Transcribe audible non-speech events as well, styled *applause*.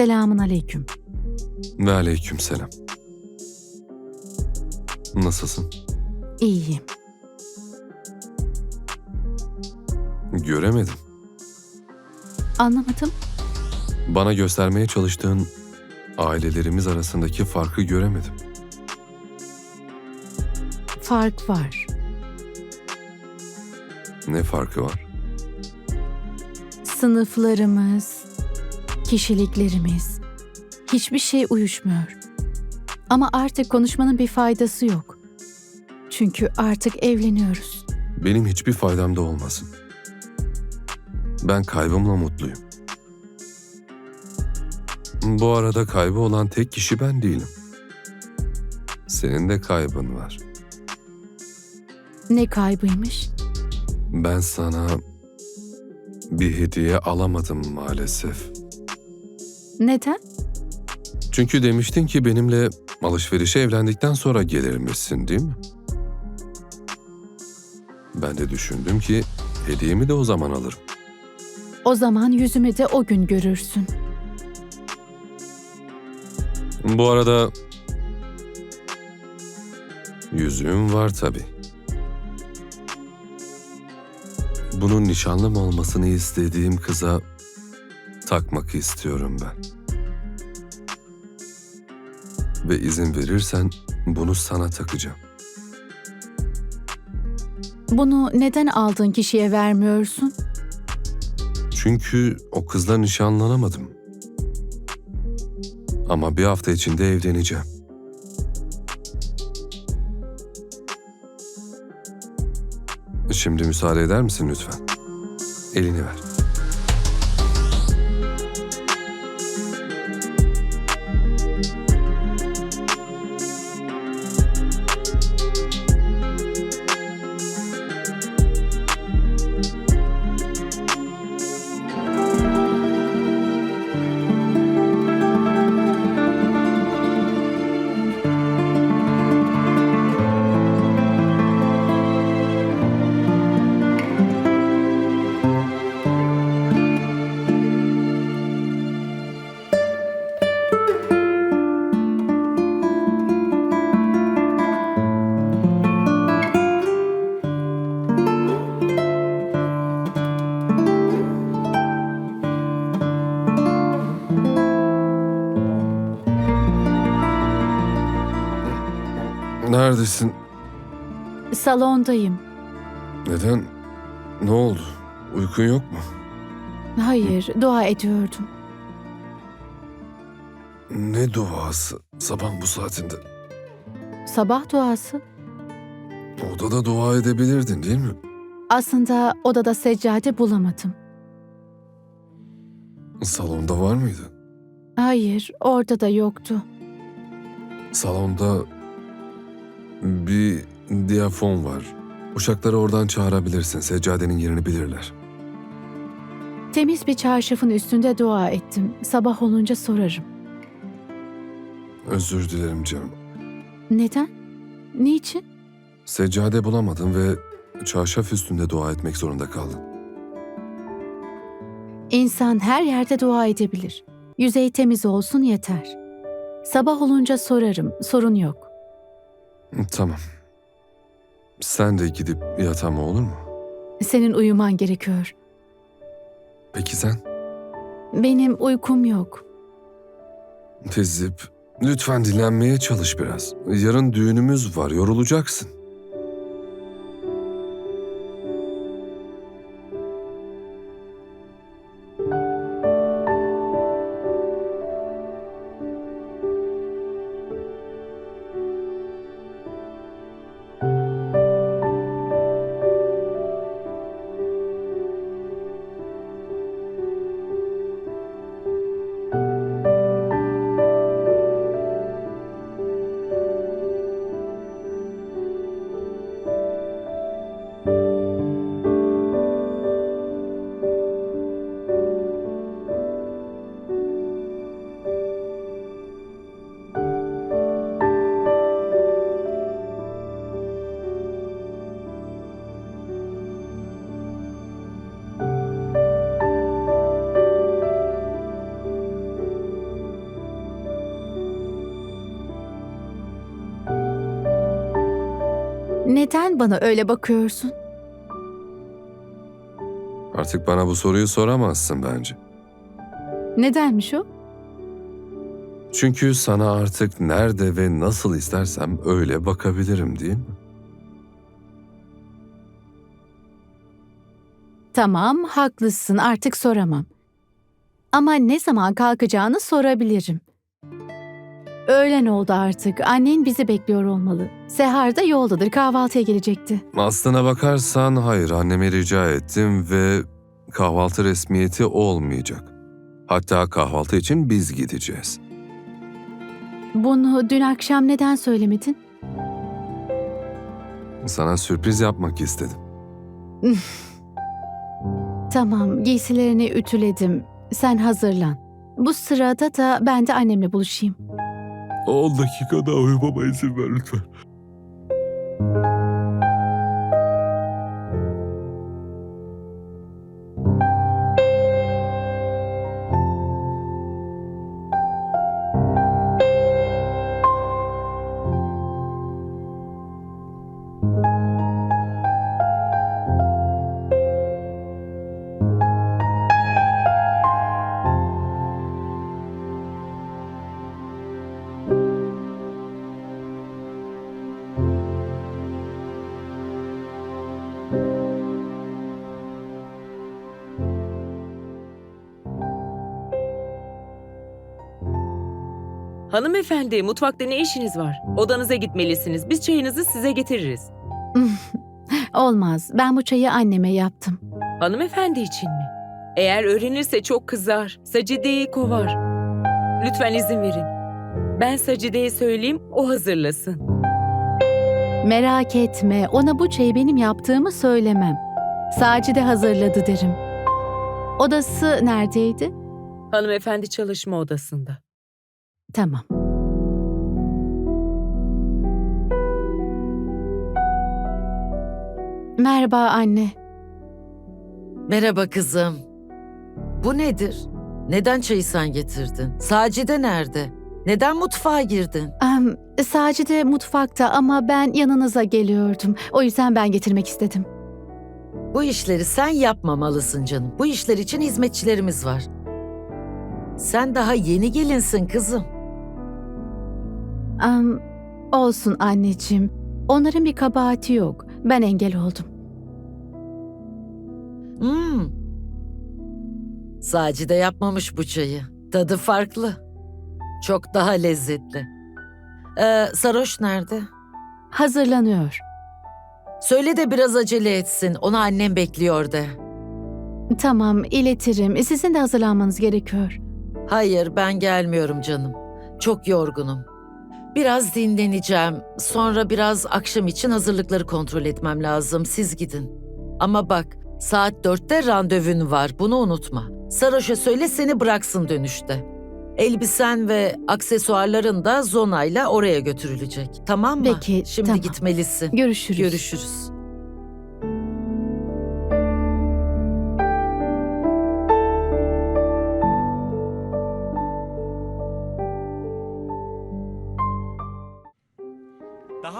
Selamun aleyküm. Ve aleyküm selam. Nasılsın? İyiyim. Göremedim. Anlamadım. Bana göstermeye çalıştığın ailelerimiz arasındaki farkı göremedim. Fark var. Ne farkı var? Sınıflarımız, kişiliklerimiz, hiçbir şey uyuşmuyor. Ama artık konuşmanın bir faydası yok. Çünkü artık evleniyoruz. Benim hiçbir faydam da olmasın. Ben kaybımla mutluyum. Bu arada kaybı olan tek kişi ben değilim. Senin de kaybın var. Ne kaybıymış? Ben sana bir hediye alamadım maalesef. Neden? Çünkü demiştin ki benimle alışverişe evlendikten sonra gelirmişsin değil mi? Ben de düşündüm ki hediyemi de o zaman alırım. O zaman yüzümü de o gün görürsün. Bu arada yüzüğüm var tabii. Bunun nişanlım olmasını istediğim kıza takmak istiyorum ben. Ve izin verirsen bunu sana takacağım. Bunu neden aldığın kişiye vermiyorsun? Çünkü o kızla nişanlanamadım. Ama bir hafta içinde evleneceğim. Şimdi müsaade eder misin lütfen? Elini ver. Neredesin? Salondayım. Neden? Ne oldu? Uykun yok mu? Hayır, dua ediyordum. Ne duası? Sabah bu saatinde. Sabah duası. Odada dua edebilirdin değil mi? Aslında odada seccade bulamadım. Salonda var mıydı? Hayır, orada da yoktu. Salonda bir diyafon var. Uşakları oradan çağırabilirsin. Seccadenin yerini bilirler. Temiz bir çarşafın üstünde dua ettim. Sabah olunca sorarım. Özür dilerim canım. Neden? Niçin? Seccade bulamadın ve çarşaf üstünde dua etmek zorunda kaldın. İnsan her yerde dua edebilir. Yüzey temiz olsun yeter. Sabah olunca sorarım, sorun yok. Tamam. Sen de gidip yat ama olur mu? Senin uyuman gerekiyor. Peki sen? Benim uykum yok. Tezip, lütfen dinlenmeye çalış biraz. Yarın düğünümüz var, yorulacaksın. Neden bana öyle bakıyorsun? Artık bana bu soruyu soramazsın bence. Nedenmiş o? Çünkü sana artık nerede ve nasıl istersem öyle bakabilirim değil mi? Tamam, haklısın. Artık soramam. Ama ne zaman kalkacağını sorabilirim. Öğlen oldu artık. Annen bizi bekliyor olmalı. Sehar da yoldadır. Kahvaltıya gelecekti. Aslına bakarsan hayır anneme rica ettim ve kahvaltı resmiyeti olmayacak. Hatta kahvaltı için biz gideceğiz. Bunu dün akşam neden söylemedin? Sana sürpriz yapmak istedim. *laughs* Tamam, giysilerini ütüledim. Sen hazırlan. Bu sırada da ben de annemle buluşayım. 10 dakika daha uyumama izin ver lütfen. Hanımefendi, mutfakta ne işiniz var? Odanıza gitmelisiniz. Biz çayınızı size getiririz. *laughs* Olmaz. Ben bu çayı anneme yaptım. Hanımefendi için mi? Eğer öğrenirse çok kızar. Sacide'yi kovar. Lütfen izin verin. Ben Sacide'ye söyleyeyim, o hazırlasın. Merak etme. Ona bu çayı benim yaptığımı söylemem. Sacide hazırladı derim. Odası neredeydi? Hanımefendi çalışma odasında. Tamam. Merhaba anne. Merhaba kızım. Bu nedir? Neden çayı sen getirdin? Sacide nerede? Neden mutfağa girdin? Em, Sacide mutfakta ama ben yanınıza geliyordum. O yüzden ben getirmek istedim. Bu işleri sen yapmamalısın canım. Bu işler için hizmetçilerimiz var. Sen daha yeni gelinsin kızım. Em, olsun anneciğim. Onların bir kabahati yok. Ben engel oldum. Hmm. Sacide yapmamış bu çayı. Tadı farklı. Çok daha lezzetli. Ee, Saroş nerede? Hazırlanıyor. Söyle de biraz acele etsin. Onu annem bekliyor de. Tamam, iletirim. Sizin de hazırlanmanız gerekiyor. Hayır, ben gelmiyorum canım. Çok yorgunum. Biraz dinleneceğim. Sonra biraz akşam için hazırlıkları kontrol etmem lazım. Siz gidin. Ama bak, saat dörtte randevun var. Bunu unutma. Saroş'a söyle seni bıraksın dönüşte. Elbisen ve aksesuarların da zonayla oraya götürülecek. Tamam mı? Peki, Şimdi tamam. gitmelisin. Görüşürüz. Görüşürüz.